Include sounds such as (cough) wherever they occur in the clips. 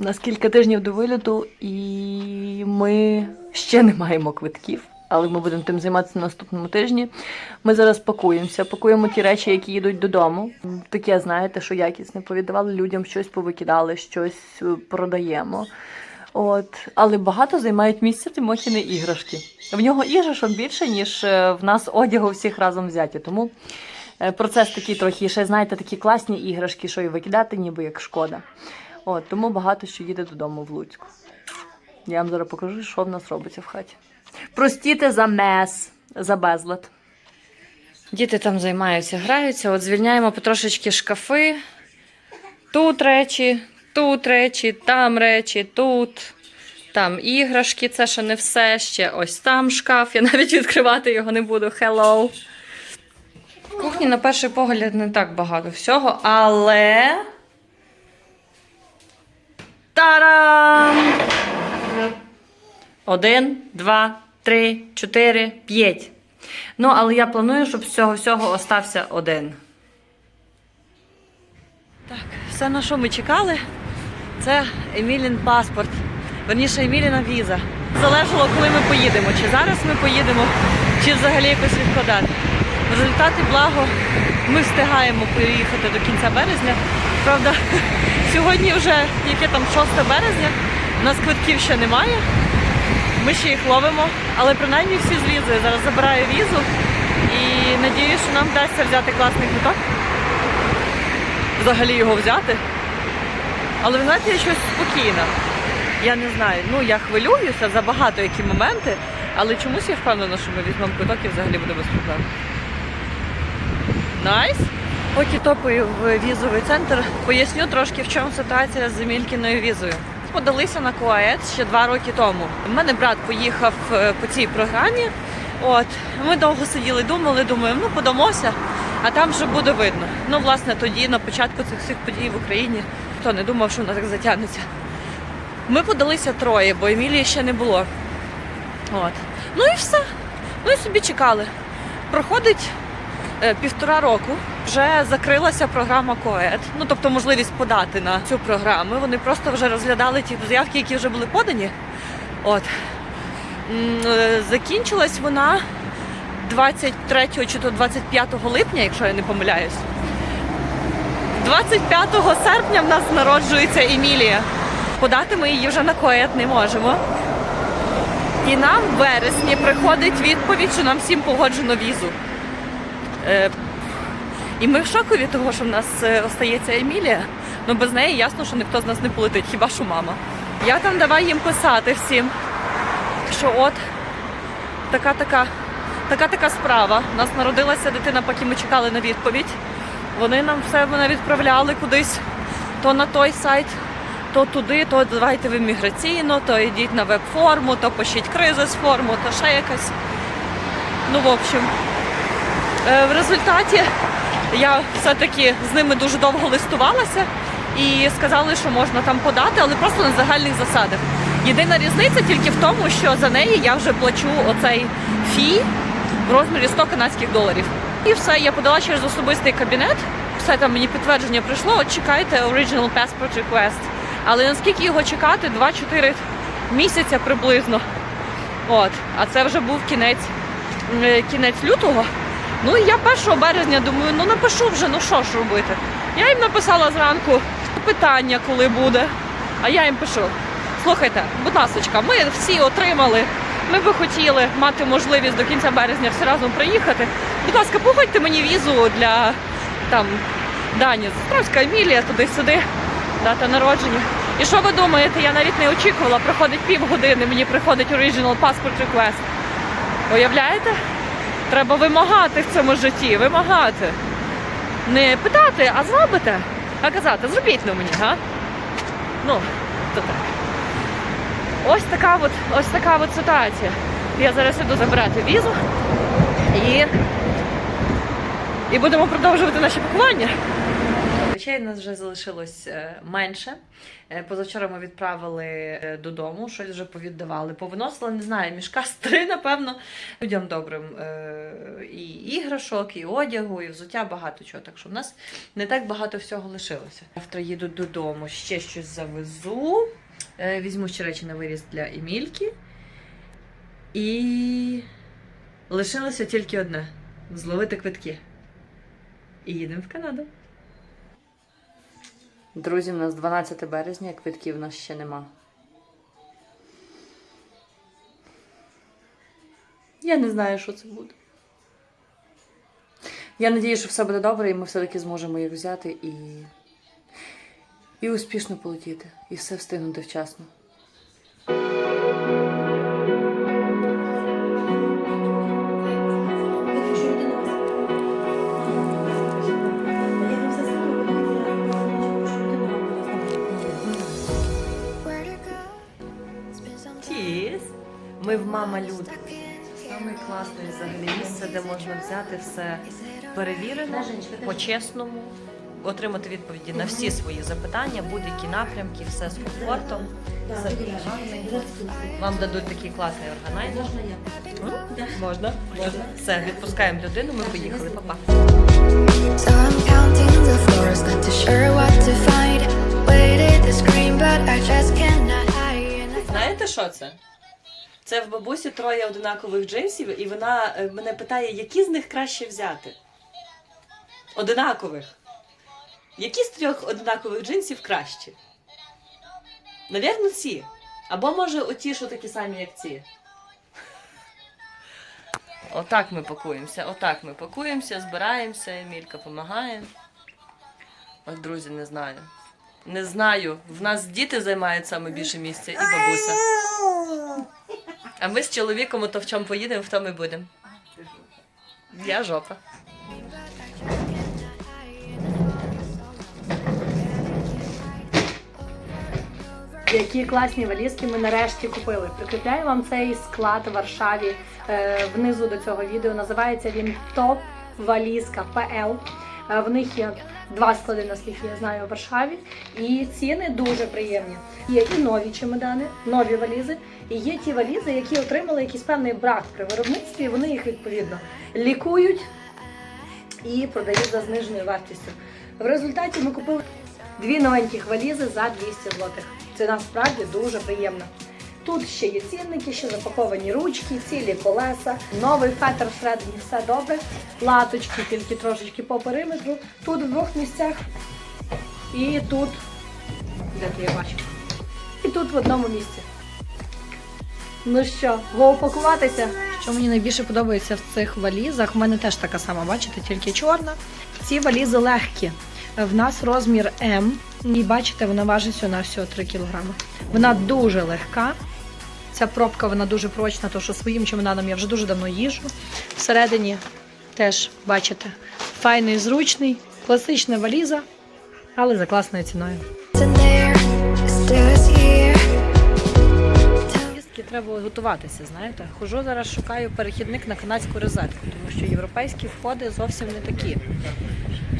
Нас кілька тижнів до виліту, і ми ще не маємо квитків, але ми будемо тим займатися на наступному тижні. Ми зараз пакуємося, пакуємо ті речі, які їдуть додому. Таке, знаєте, що якісне повідавали людям, щось повикидали, щось е, продаємо. От, але багато займають місця Тимохіни іграшки. В нього іграшок більше, ніж е, в нас одягу всіх разом взяті. Тому е, процес такий трохи, ще знаєте, такі класні іграшки, що і викидати, ніби як шкода. От, тому багато що їде додому в Луцьку. Я вам зараз покажу, що в нас робиться в хаті. Простіте за мес, за безлад. Діти там займаються, граються. От звільняємо потрошечки шкафи. Тут речі, тут речі, там речі, тут. Там іграшки, це ще не все. Ще ось там шкаф. Я навіть відкривати його не буду. Hello. В кухні, на перший погляд, не так багато всього, але. Тарам! Один, два, три, чотири, п'ять. Ну, але я планую, щоб з цього всього остався один. Так, все, на що ми чекали, це Емілін паспорт. Верніше, Еміліна віза. Залежало, коли ми поїдемо. Чи зараз ми поїдемо, чи взагалі якось відкладати. В результаті, благо, ми встигаємо поїхати до кінця березня. Правда, (laughs) сьогодні вже яке там 6 березня, у нас квитків ще немає. Ми ще їх ловимо, але принаймні всі з візою. Зараз забираю візу і надіюсь, що нам вдасться взяти класний квиток. Взагалі його взяти. Але ви знаєте, я щось спокійна. Я не знаю. Ну я хвилююся за багато які моменти, але чомусь я впевнена, що ми візьмемо квиток і взагалі буде без проблем. Найс! Поки топаю в візовий центр, поясню трошки, в чому ситуація з Емількіною візою. Подалися на КУАЕЦ ще два роки тому. У мене брат поїхав е, по цій програмі. От ми довго сиділи, думали, думаємо, ну подамося, а там вже буде видно. Ну, власне, тоді на початку цих всіх подій в Україні хто не думав, що вона так затягнеться. Ми подалися троє, бо Емілії ще не було. От. Ну і все. І собі чекали. Проходить півтора року. Вже закрилася програма КОЕД. Ну тобто можливість подати на цю програму. Вони просто вже розглядали ті заявки, які вже були подані. От. Е, Закінчилась вона 23 чи то 25 липня, якщо я не помиляюсь. 25 серпня в нас народжується Емілія. Подати ми її вже на КОЕД не можемо. І нам в вересні приходить відповідь, що нам всім погоджено візу. Е, і ми в шоку від того, що в нас е, остається Емілія. Ну без неї ясно, що ніхто з нас не полетить, хіба що мама. Я там давай їм писати всім, що от така така, така така справа. У нас народилася дитина, поки ми чекали на відповідь. Вони нам все мене відправляли кудись, то на той сайт, то туди, то давайте в імміграційну, то йдіть на веб-форму, то пишіть кризис форму, то ще якась. Ну, в общем, В результаті я все-таки з ними дуже довго листувалася і сказали, що можна там подати, але просто на загальних засадах. Єдина різниця тільки в тому, що за неї я вже плачу оцей фі в розмірі 100 канадських доларів. І все, я подала через особистий кабінет. Все там мені підтвердження прийшло. От чекайте Original Passport Request. Але наскільки його чекати? 2-4 місяця приблизно. От, а це вже був кінець, е, кінець лютого. Ну я 1 березня думаю, ну напишу вже, ну що ж робити. Я їм написала зранку питання, коли буде. А я їм пишу: слухайте, будь ласка, ми всі отримали. Ми би хотіли мати можливість до кінця березня всі разом приїхати. Будь ласка, погодьте мені візу для там Дані Зостровська, Емілія, туди-сюди, дата народження. І що ви думаєте? Я навіть не очікувала, проходить півгодини, мені приходить Original Passport Request. Уявляєте? Треба вимагати в цьому житті, вимагати. Не питати, а зробите. А казати, зробіть на мені, га? Ну, то так. Ось така от, ось така от ситуація. Я зараз іду забирати візу і, і будемо продовжувати наші пакування. Речей нас вже залишилось е, менше. Е, Позавчора ми відправили е, додому, щось вже повіддавали. Повиносила, не знаю, мішка з три, напевно, людям добрим. І іграшок, і одягу, і взуття багато чого. Так що в нас не так багато всього лишилося. Завтра їду додому, ще щось завезу. Візьму ще речі на виріз для Емільки. І лишилося тільки одне зловити квитки. І їдемо в Канаду. Друзі, у нас 12 березня, квитків у нас ще нема. Я не знаю, що це буде. Я надію, що все буде добре, і ми все-таки зможемо їх взяти і. І успішно полетіти. І все встигнути вчасно. Ми в мама Люд. Саме класне взагалі місце, де можна взяти все перевірено, по-чесному, отримати відповіді на всі свої запитання, будь-які напрямки, все з комфортом. Вам дадуть такий класний органайзер. Можна, можна. Все, відпускаємо людину, ми поїхали, Па-па. Знаєте, що це? Це в бабусі троє одинакових джинсів, і вона е, мене питає, які з них краще взяти. Одинакових. Які з трьох одинакових джинсів кращі? Навірно, ці. Або може оті, що такі самі, як ці. (laughs) Отак ми пакуємося, отак ми пакуємося, збираємося, Емілька допомагає. От, друзі, не знаю. Не знаю. В нас діти займають саме більше місця і бабуся. А ми з чоловіком то в чому поїдемо, в тому і будемо. Я жопа. Які класні валізки ми нарешті купили. Прикріпляю вам цей склад в Варшаві е, внизу до цього відео. Називається він Топ Валізка ПЛ. Е, В них є два склади, наскільки я знаю, у Варшаві. І ціни дуже приємні. Є і нові чемодани, нові валізи, і є ті валізи, які отримали якийсь певний брак при виробництві. і Вони їх відповідно лікують і продають за зниженою вартістю. В результаті ми купили дві новеньких валізи за 200 злотих. Це насправді дуже приємно. Тут ще є цінники, ще запаковані ручки, цілі колеса, новий фетр всередині, все добре. Латочки тільки трошечки по периметру. Тут в двох місцях. І тут, де то я бачу? І тут в одному місці. Ну що, го упакуватися? Що мені найбільше подобається в цих валізах, в мене теж така сама, бачите, тільки чорна. Ці валізи легкі. В нас розмір М. І бачите, вона важить на всього 3 кг. Вона дуже легка. Ця пробка вона дуже прочна, тому що своїм чемоданом я вже дуже давно їжджу. Всередині теж бачите, файний, зручний, класична валіза, але за класною ціною. Поїздки треба готуватися, знаєте. Хожу зараз, шукаю перехідник на канадську розетку, тому що європейські входи зовсім не такі.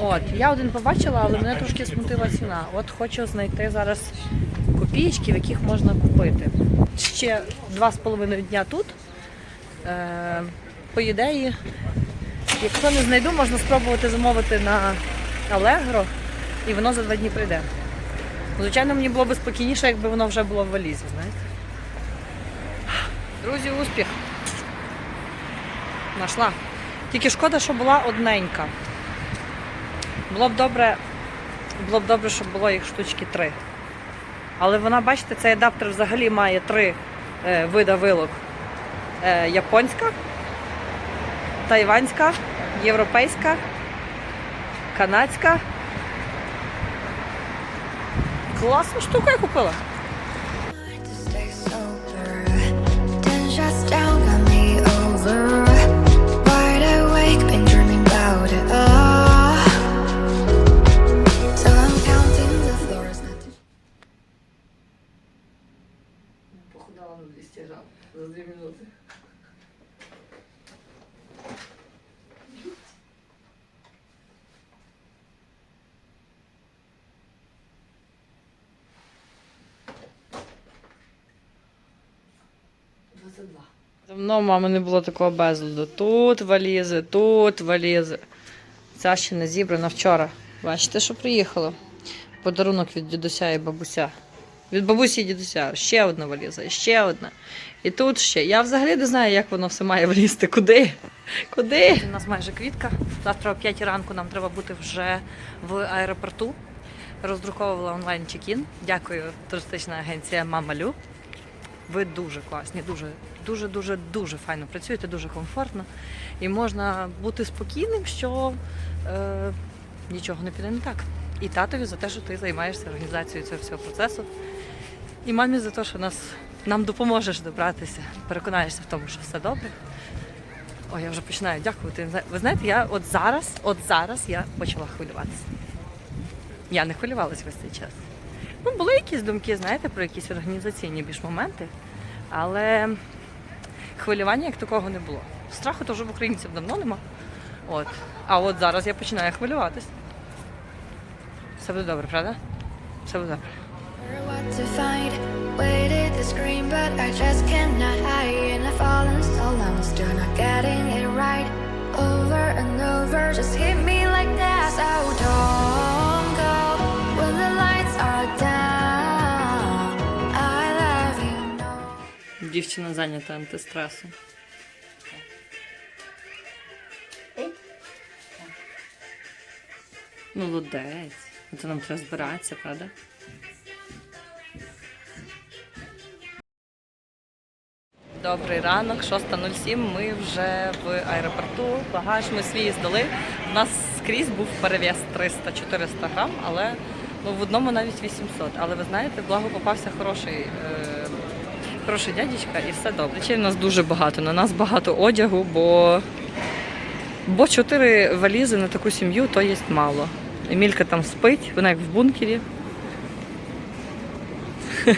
От, я один побачила, але мене трошки смутила ціна. От хочу знайти зараз копійки, в яких можна купити. Ще два з половиною дня тут. Е, по ідеї, якщо не знайду, можна спробувати замовити на Allegro, і воно за два дні прийде. Звичайно, мені було б спокійніше, якби воно вже було в валізі, знаєте. Друзі, успіх. Нашла. Тільки шкода, що була одненька. Було б добре, було б добре, щоб було їх штучки три. Але вона, бачите, цей адаптер взагалі має три е, вида вилок: е, японська, тайванська, європейська, канадська. Класну штуку я купила. через дві минути. Давно мами не було такого безладу. Тут валізи, тут валізи. Ця ще не зібрана вчора. Бачите, що приїхало? Подарунок від дідуся і бабуся. Від бабусі і дідуся. Ще одна валіза, ще одна. І тут ще. Я взагалі не знаю, як воно все має влізти. Куди? Куди? У нас майже квітка. Завтра о 5 ранку нам треба бути вже в аеропорту. Роздруковувала онлайн чекін. Дякую, туристична агенція Мамалю. Ви дуже класні, дуже, дуже, дуже, дуже файно працюєте, дуже комфортно. І можна бути спокійним, що е, нічого не піде не так. І татові за те, що ти займаєшся організацією цього всього процесу. І мамі за те, що нас, нам допоможеш добратися, переконаєшся в тому, що все добре. Ой, я вже починаю дякувати. Ви знаєте, я от зараз, от зараз я почала хвилюватися. Я не хвилювалася весь цей час. Ну, були якісь думки, знаєте, про якісь організаційні більш моменти, але хвилювання як такого не було. Страху теж в українців давно нема. От. А от зараз я починаю хвилюватись. Все буде добре, правда? Все буде добре. Дівчина зайнята антистресом. Молодець. Це нам треба збиратися, правда? Добрий ранок, 6.07. Ми вже в аеропорту. Багаж ми свій здали. У нас скрізь був перевес 300-400 грам, але ну, в одному навіть 800. Але ви знаєте, благо попався хороший, е, хороший дядечка і все добре. Чи в нас дуже багато. На нас багато одягу, бо, бо 4 валізи на таку сім'ю то є мало. Емілька там спить, вона як в бункері. (laughs)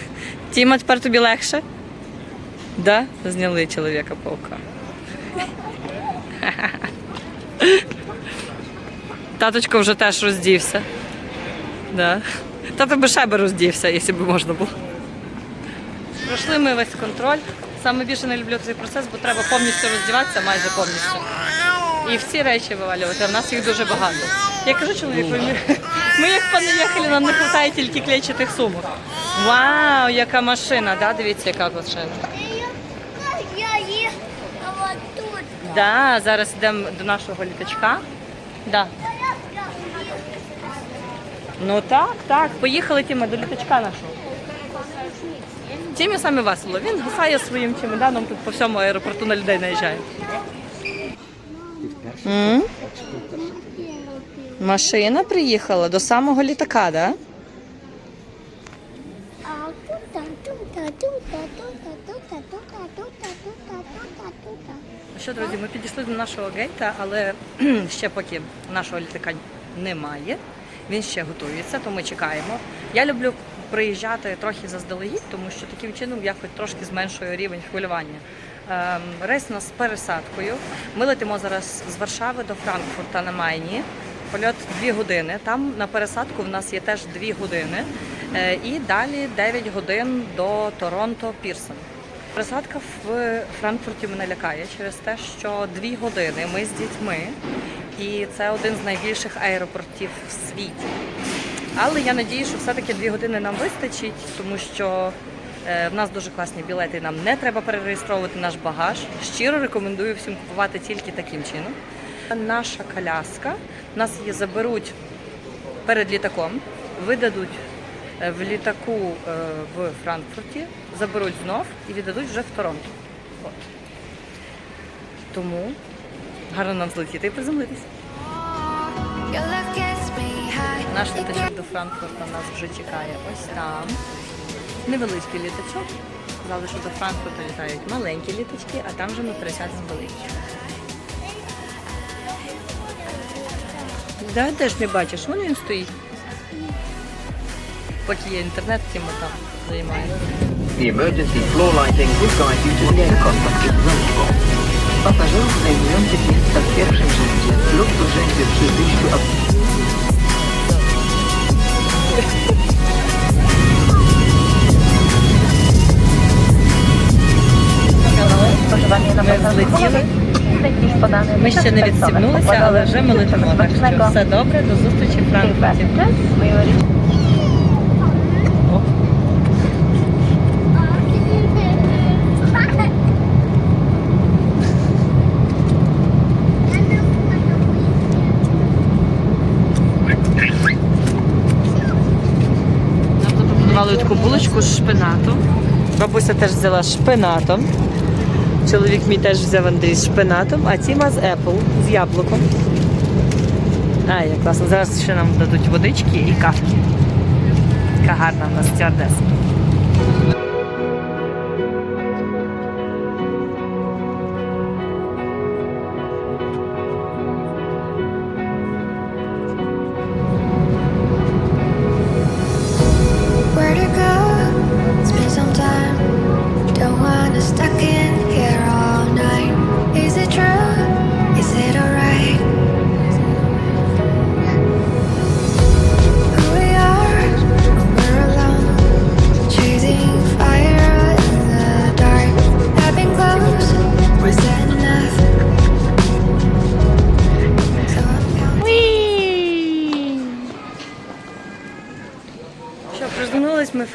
Тіма, тепер тобі легше? Да? Зняли чоловіка паука. Таточко вже теж роздівся. Да. Тато би ще би роздівся, якщо б можна було. Пройшли ми весь контроль. Саме більше не люблю цей процес, бо треба повністю роздіватися, майже повністю. І всі речі вивалювати. а в нас їх дуже багато. Я кажу чоловіку, ми, ми як понаїхали, нам не вистачає тільки клейчатих сумок. Вау, яка машина, да? дивіться, яка машина. Я їхала тут. Да, зараз йдемо до нашого літачка. Да. Ну так, так. Поїхали Тіма до літачка нашого. Тімі саме весело. Він гасає своїм чемоданом тут по всьому аеропорту на людей наїжджає. М? Машина приїхала до самого літака, да? Що, друзі, ми підійшли до нашого гейта, але (clears throat) ще поки нашого літака немає. Він ще готується, то ми чекаємо. Я люблю приїжджати трохи заздалегідь, тому що таким чином я хоч трошки зменшую рівень хвилювання. Ем, Рейс у нас з пересадкою. Ми летимо зараз з Варшави до Франкфурта на Майні. Польот 2 години. Там на пересадку в нас є теж 2 години. Е, І далі 9 годин до Торонто Пірсон. Пересадка в Франкфурті мене лякає через те, що дві години ми з дітьми, і це один з найбільших аеропортів в світі. Але я надію, що все-таки дві години нам вистачить, тому що е, в нас дуже класні білети, нам не треба перереєстровувати наш багаж. Щиро рекомендую всім купувати тільки таким чином. Наша коляска, нас її заберуть перед літаком, видадуть в літаку е, в Франкфурті, заберуть знов і віддадуть вже в Торонто. От. Тому гарно нам злетіти і приземлитись. High. Наш літачок до Франкфурта нас вже чекає ось там. Невеличкий літачок. Сказали, що до Франкфурта літають маленькі літачки, а там вже ми пересядемо великі. Да, де ж не бачиш? Вон він стоїть. Поки є інтернет, тим ми там займаємося. The emergency floor lighting will guide you to the aircraft. Ми ще не відстібнулися, але вже ми летимо. Так що все добре, до зустрічі в Франкфурті. Таку булочку з шпинатом. Бабуся теж взяла шпинатом. Чоловік мій теж взяв Андрій з шпинатом, а Тіма з Apple, з яблуком. А, як класно. Зараз ще нам дадуть водички і кавки. Яка гарна в нас стюардеса.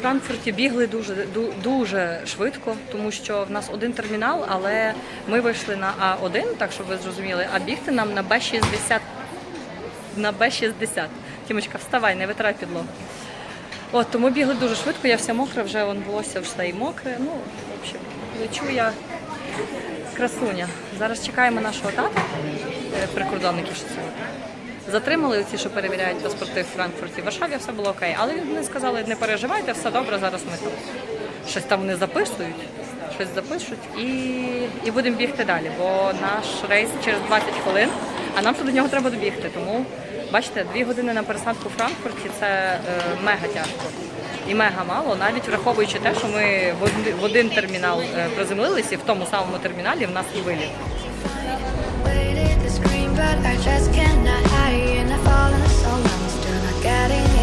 Франкфурті, бігли дуже дуже швидко, тому що в нас один термінал, але ми вийшли на А1, так щоб ви зрозуміли, а бігти нам на Б60. На Б60. Тімочка, вставай, не витрай підлогу. От, тому бігли дуже швидко, я вся мокра, вже вон волосся все і мокре. Ну, в общем, лечу я красуня. Зараз чекаємо нашого тата, е, це. Затримали ці, що перевіряють паспорти в Франкфурті. В Варшаві все було окей. Але вони сказали, не переживайте, все добре, зараз ми там щось там вони записують, щось запишуть і, і будемо бігти далі. Бо наш рейс через 20 хвилин, а нам тут до нього треба добігти. Тому бачите, дві години на пересадку в Франкфурті це е, мега тяжко. І мега мало, навіть враховуючи те, що ми в один, термінал е, приземлилися, і в тому самому терміналі в нас і виліт. high and I've fallen so long, still not getting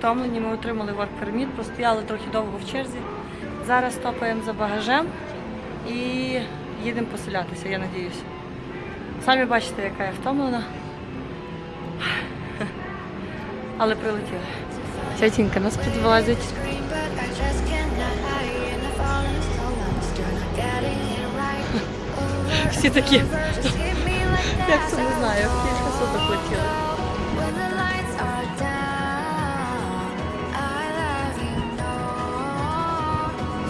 втомлені, ми отримали work permit, простояли трохи довго в черзі. Зараз топаємо за багажем і їдемо поселятися, я надіюсь. Самі бачите, яка я втомлена. Але прилетіли. Тетінька нас підвозить. Всі такі. Як це не знаю, кілька суток летіли.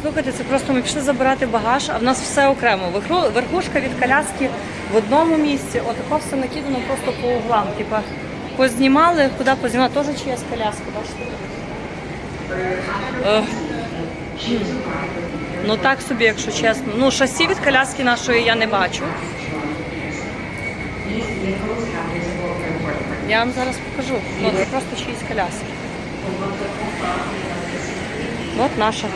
Слухайте, це просто ми пішли забирати багаж, а в нас все окремо. Верхушка від коляски в одному місці, отако все накидано просто по углам. Типа познімали, куди познімали, теж чиясь коляска, бачите? Е. Ну так собі, якщо чесно. Ну, шасі від коляски нашої я не бачу. Я вам зараз покажу. Ну, це просто чиїсь коляски. От наша.